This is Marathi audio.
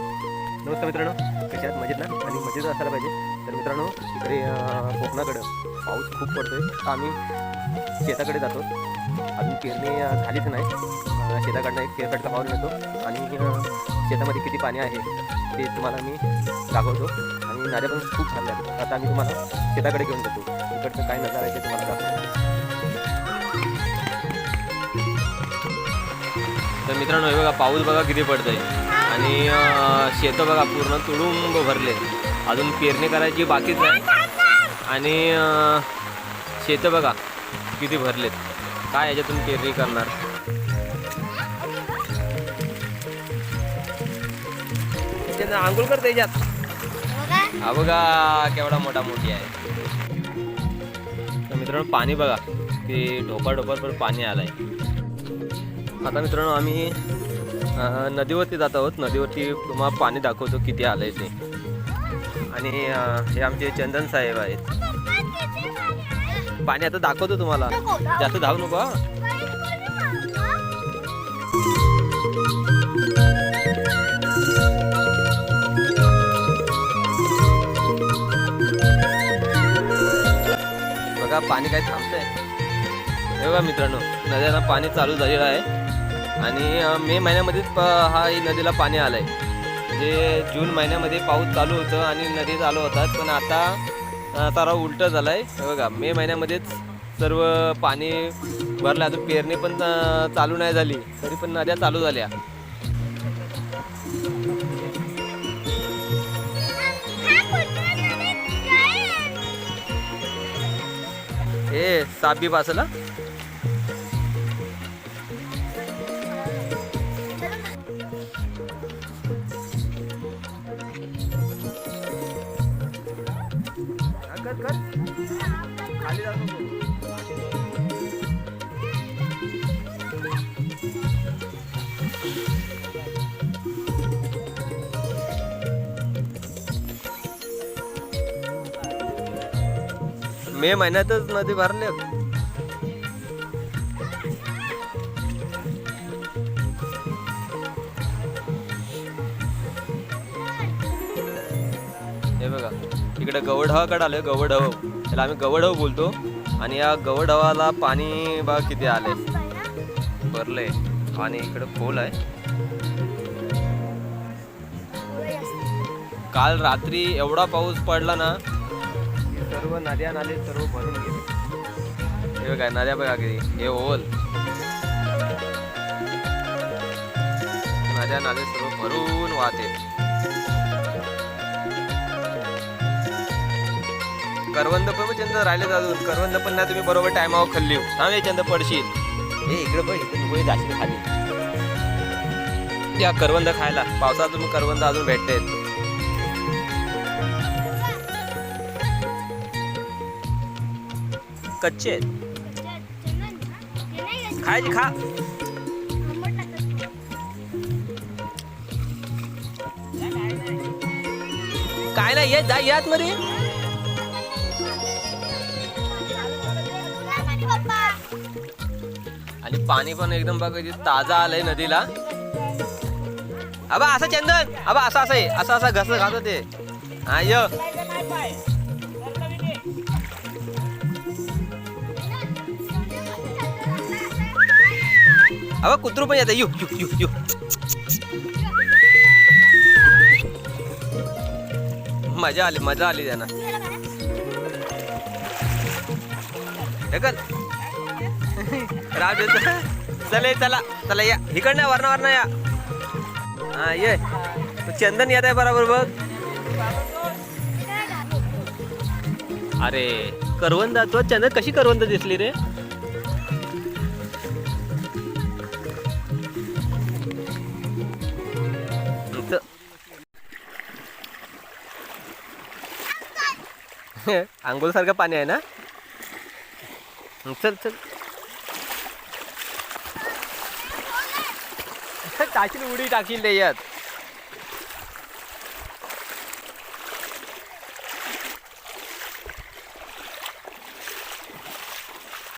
नमस्कार मित्रांनो कशा आहात? मजेत ना? आणि मजेत असायला पाहिजे. तर मित्रांनो इकडे कोकणाकडं पाऊस खूप पडतोय. तर आम्ही शेताकडे जातो. अजून पेरणी झालीच नाही. शेताकडनं एक शेताकडचा पाऊल मिळतो. आणि शेतामध्ये किती पाणी आहे ते तुम्हाला मी दाखवतो. आणि नाद्या पण खूप भरल्या आहेत. आता आम्ही तुम्हाला शेताकडे घेऊन जातो. इकडचं काय नजारा आहे ते तुम्हाला दाखवतो. तर मित्रांनो हे बघा पाऊस बघा किती पडतोय. आणि शेतं बघा पूर्ण तुडुंब भरले. अजून पेरणी करायची बाकीच आहे. आणि शेतं बघा किती भरलेत. काय याच्यातून पेरणी करणार? त्याच्यात आंघोळ करते याच्यात. हा बघा केवढा मोठा मोठी आहे. तर मित्रांनो पाणी बघा की ढोपर पण पाणी आलंय. आता मित्रांनो आम्ही नदीवरती जात आहोत. नदीवरती तुम्हाला पाणी दाखवतो किती आलंय ते. आणि हे आमचे चंदन साहेब आहेत. पाणी आता दाखवतो तुम्हाला. जास्त धावू नको बघा पाणी काय थांबतंय. हे बघा मित्रांनो नद्याला पाणी चालू झालेलं आहे. आणि मे महिन्यामध्येच प हा नदीला पाणी आलं आहे म्हणजे जून महिन्यामध्ये पाऊस चालू होतं आणि नदी चालू होतात. पण आता तारा सारा उलटं झालं आहे बघा मे महिन्यामध्येच सर्व पाणी भरलं अजून पेरणी पण चालू नाही झाली. तरी पण नद्या चालू झाल्या. हे साबी पासला मे महिन्यातच नदी भरले. हे बघा इकडे गवडहावाकडे आलोय गवढव. त्याला आम्ही गवढव बोलतो. आणि या गवढवाला पाणी बा किती आले भरले आणि इकडे खोल आहे. काल रात्री एवढा पाऊस पडला ना सर्व नद्या नाले सर्व भरून गेले. हे बघा नद्या बघा किती. हे ओल. नद्या नाले सर्व भरून वाहते. करवंद पण चंद राहिले अजून. करवंद पण नाही तुम्ही बरोबर टायमावर खाल्ली. थांब चंद पडशील. हे इकडे बघ इकडे जाशील खाली. या करवंद खायला. पावसात तुम्ही करवंद अजून भेटते कच्चे आहेत. खायची खा. काय नाही येत जा यात मध्ये आणि पाणी पण एकदम बघा ताजा आलंय नदीला. अबा असं चंदन. अबा असं असं आहे असं असं घस घालतो ते हा य. अबा कुत्रू पण येतं. यू यू यू यू. मजा आली मजा आली त्यांना. ढकल राज चला चला चला या. इकडनं वरना वरना या. हा ये. चंदन येत आहे बरोबर बघ. अरे करवंद तो चंदन कशी करवंद दिसली रे? आंघोळ सारखं पाणी आहे ना? चल चल. टाकील उडी टाकील त्याच्यात